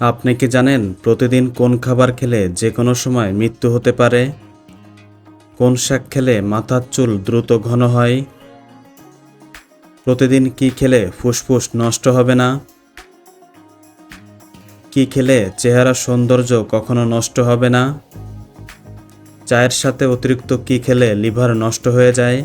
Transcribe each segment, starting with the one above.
আপনি কি জানেন প্রতিদিন কোন খাবার খেলে যে কোনো সময় মৃত্যু হতে পারে? কোন শাক খেলে মাথার চুল দ্রুত ঘন হয়? প্রতিদিন কি খেলে ফুসফুস নষ্ট হবে না? কি খেলে চেহারা সৌন্দর্য কখনো নষ্ট হবে না? চায়ের সাথে অতিরিক্ত কি খেলে লিভার নষ্ট হয়ে যায়?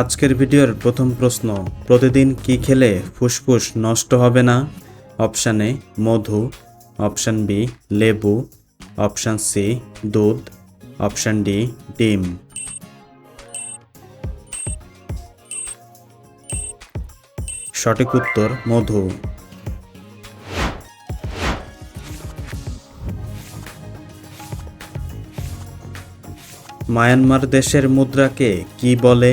আজকের ভিডিওর প্রথম প্রশ্ন, প্রতিদিন কি খেলে ফুসফুস নষ্ট হবে না? অপশান এ, মধু। অপশান বি, লেবু। অপশান সি, দুধ। অপশান ডি, ডিম। সঠিক উত্তর, মধু। মায়ানমার দেশের মুদ্রাকে কি বলে?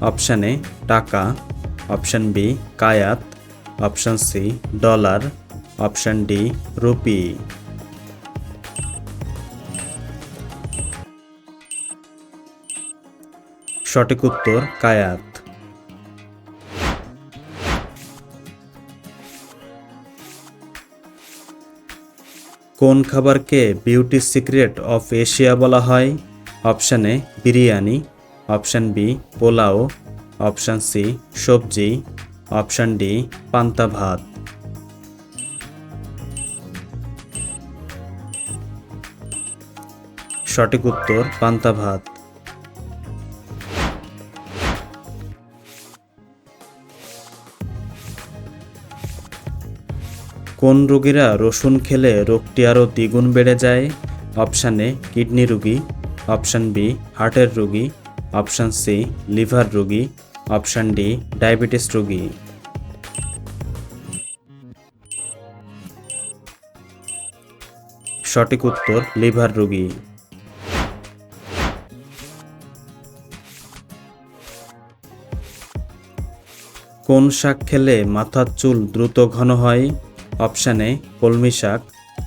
অপশান এ টাকা, option B kyat, option C dollar, option D rupee. সঠিক উত্তর কায়াত। কোন খাবারকে বিউটি সিক্রেট অফ এশিয়া বলা হয়? Option biryani option B, pulao. Option C, সবজি। অপশান ডি, পান্তা ভাত। সঠিক উত্তর, পান্তা ভাত। কোন রোগীরা রসুন খেলে রোগটি আরও দ্বিগুণ বেড়ে যায়? অপশান কিডনি রোগী। অপশান বি, হার্টের রোগী। অপশান সি, লিভার রোগী, অপশান ডি, ডায়াবেটিস রোগী। সঠিক উত্তর, লিভার রোগী। কোন শাক খেলে মাথার চুল দ্রুত ঘন হয়? অপশান এ, কলমি শাক।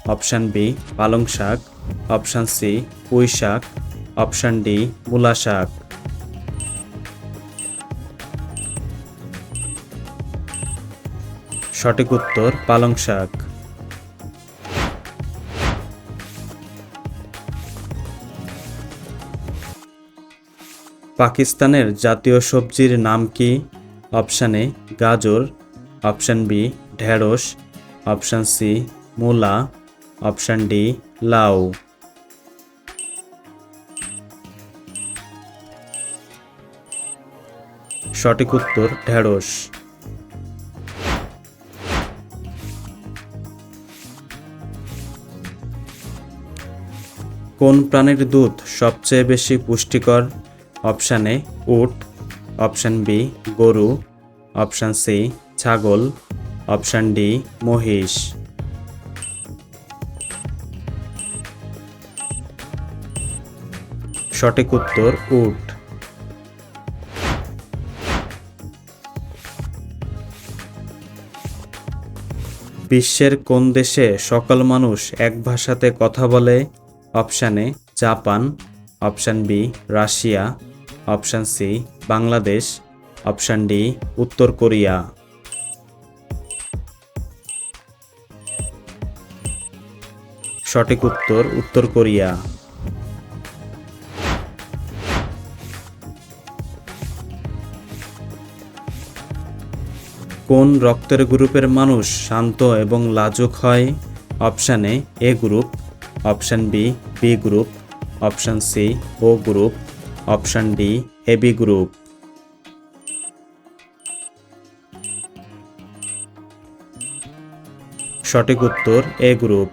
অপশান বি, পালং শাক। অপশান সি, পুঁই শাক। অপশান ডি, মূলা শাক। সঠিক উত্তর, পালং শাক। পাকিস্তানের জাতীয় সবজির নাম কি? অপশান এ, গাজর। অপশান বি, ঢেঁড়স। অপশান সি, মূলা। অপশান ডি, লাউ। সঠিক উত্তর, ঢেঁড়স। কোন প্রাণীর দুধ সবচেয়ে বেশি পুষ্টিকর? অপশান এ, উট। অপশান বি, গরু। অপশান সি, ছাগল। অপশান ডি, মহিষ। সঠিক উত্তর, উট। বিশ্বের কোন দেশে সকল মানুষ এক ভাষাতে কথা বলে? Option A, Japan. Option B, Russia. Option C, Bangladesh. Option D, উত্তর কোরিয়া। সঠিক উত্তর উত্তর কোরিয়া। কোন রক্তের গ্রুপের মানুষ শান্ত এবং লাজুক হয়? Option A A group. Option B B group. Option C, O group. Option D AB group. সঠিক উত্তর, এ গ্রুপ।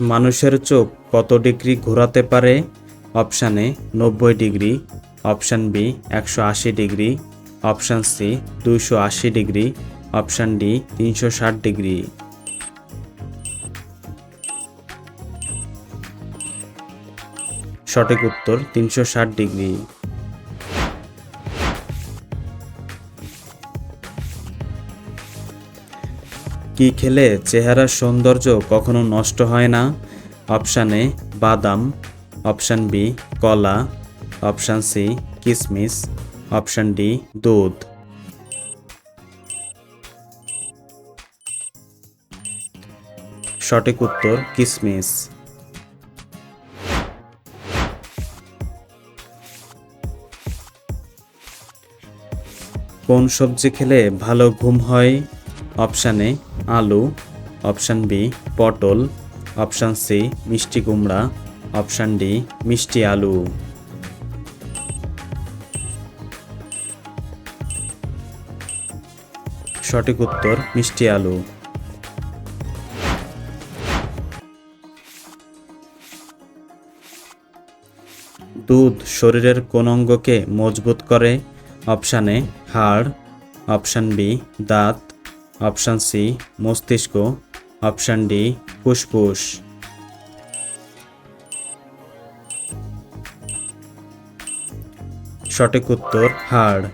মানুষের চোখ কত ডিগ্রি ঘোরাতে পারে? অপশান এ নব্বই ডিগ্রি, অপশান বি একশো আশি ডিগ্রি, অপশান সি দুইশো আশি ডিগ্রি, অপশান ডি তিনশো ষাট ডিগ্রি। সঠিক উত্তর তিনশো ষাট ডিগ্রি। কি খেলে চেহারার সৌন্দর্য কখনো নষ্ট হয় না? অপশান বাদাম অপশান বি, কলা। অপশান সি কিশমিশ অপশান ডি, দুধ। সঠিক উত্তর কিশমিশ কোন সবজি খেলে ভালো ঘুম হয়? অপশান এ, আলু। অপশান বি, পটল। অপশান সি, মিষ্টি কুমড়া। অপশান ডি, মিষ্টি আলু। সঠিক উত্তর, মিষ্টি আলু। দুধ শরীরের কোন অঙ্গকে মজবুত করে? অপশান এ, হাড়। অপশান বি, দাঁত। অপশান সি, মস্তিষ্ক। অপশান ডি, ফুসফুস। সঠিক উত্তর, হাড়।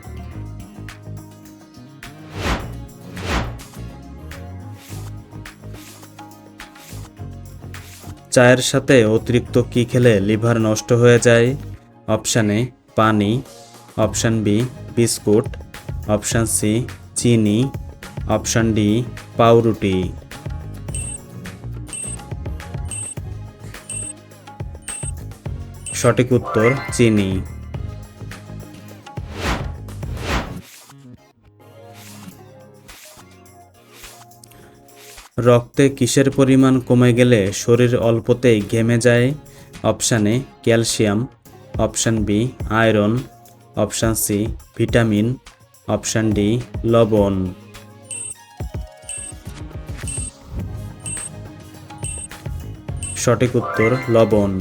চায়ের সাথে অতিরিক্ত কি খেলে লিভার নষ্ট হয়ে যায়? অপশান এ, পানি। Option B, biscuit. Option C, চিনি। অপশান ডি, পাউরুটি। সঠিক উত্তর, চিনি। রক্তে কিসের পরিমাণ কমে গেলে শরীর অল্পতেই ঘেমে যায়? Option A, calcium. Option B, iron. Option C, vitamin. Option D, লবণ। সঠিক উত্তর, লবণ।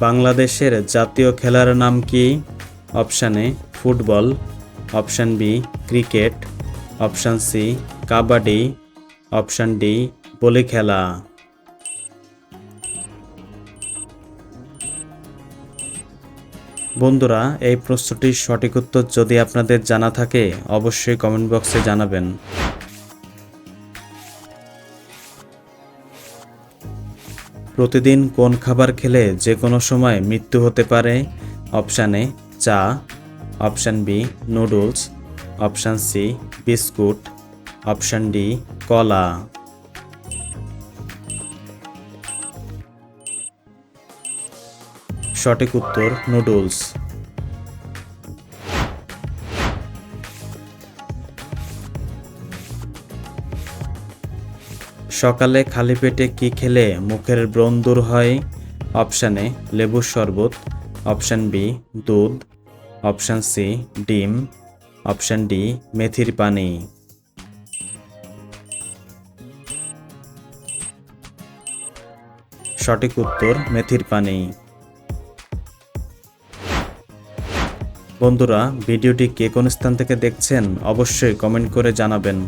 বাংলাদেশের জাতীয় খেলার নাম কি? Option A, football. Option B, cricket. Option C, kabaddi. Option D, বলি খেলা। বন্ধুরা, এই প্রশ্নটির সঠিক উত্তর যদি আপনাদের জানা থাকে, অবশ্যই কমেন্ট বক্সে জানাবেন। প্রতিদিন কোন খাবার খেলে যে কোনো সময় মৃত্যু হতে পারে? অপশানে চা। Option B, noodles, option C, biscuit, option D, কলা। সঠিক উত্তর, নুডলস। সকালে খালি পেটে কি খেলে মুখের ব্রণ দূর হয়? অপশান এ, লেবুর শরবত। অপশান বি, দুধ। অপশান সি, ডিম। অপশান ডি, মেথির পানি। সঠিক উত্তর, মেথির পানি। বন্ধুরা, ভিডিওটি কে কোন স্থান থেকে দেখছেন, অবশ্যই কমেন্ট করে জানাবেন।